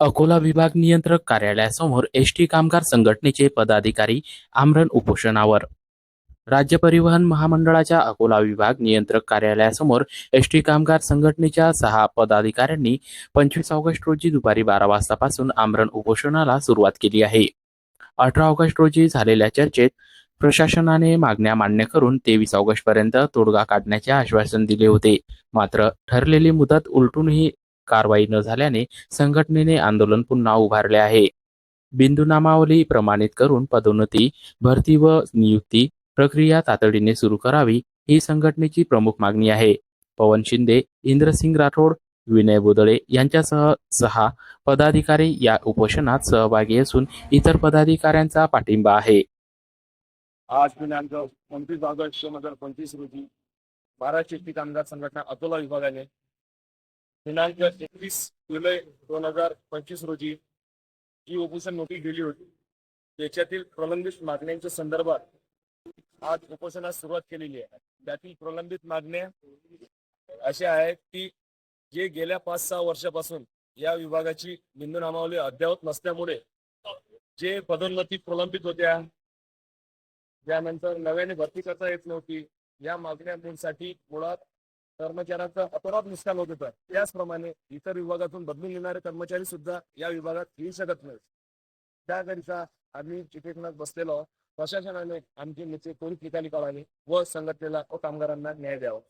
अकोला विभाग नियंत्रक कार्यालयासमोर एस टी कामगार संघटनेचे पदाधिकारी आमरण उपोषणावर. राज्य परिवहन महामंडळाच्या अकोला विभाग नियंत्रक कार्यालयासमोर एस टी कामगार संघटनेच्या सहा पदाधिकाऱ्यांनी पंचवीस ऑगस्ट रोजी दुपारी बारा वाजतापासून आमरण उपोषणाला सुरुवात केली आहे. अठरा ऑगस्ट रोजी झालेल्या चर्चेत प्रशासनाने मागण्या मान्य करून तेवीस ऑगस्ट पर्यंत तोडगा काढण्याचे आश्वासन दिले होते. मात्र ठरलेली मुदत उलटूनही कारवाई न झाल्याने संघटनेने आंदोलन पुन्हा उभारले आहे. बिंदूनामावली प्रमाणित करून पदोन्नती भरती व नियुक्ती प्रक्रिया तातडीने सुरू करावी ही संघटनेची प्रमुख मागणी आहे. पवन शिंदे इंद्रसिंग राठोड विनय बोदळे यांच्यासह सहा पदाधिकारी या उपोषणात सहभागी असून इतर पदाधिकाऱ्यांचा पाठिंबा आहे. आज दिनांक पंचवीस ऑगस्ट दोन हजार पंचवीस रोजी महाराष्ट्र एसटी कामगार संघटना अकोला विभागाने दिनांक एकवीस जुलै दोन हजार पंचवीस रोजी जी उपोषण नोटीस दिली होती त्याच्यातील प्रलंबित मागण्यांच्या संदर्भात आज उपोषणास सुरुवात केलेली आहे. त्यातील प्रलंबित मागण्या अशा आहेत की जे गेल्या पाच सहा वर्षापासून या विभागाची बिंदू नामावली अद्ययावत नसल्यामुळे जे पदोन्नती प्रलंबित होत्या त्यानंतर नव्याने भरती करता येत नव्हती या मागण्यांसाठी मुळात कर्मचाऱ्यांचं अपराध नुकसान होत होतं. त्याचप्रमाणे इतर विभागातून बदलून येणारे कर्मचारी सुद्धा या विभागात येऊ शकत नाही त्याकरिता आम्ही चिठ्ठीत बसलेलो आहोत. प्रशासनाने आमचे नेते कोणी ठिकाणी काढावे व संघटनेला व कामगारांना न्याय द्यावा.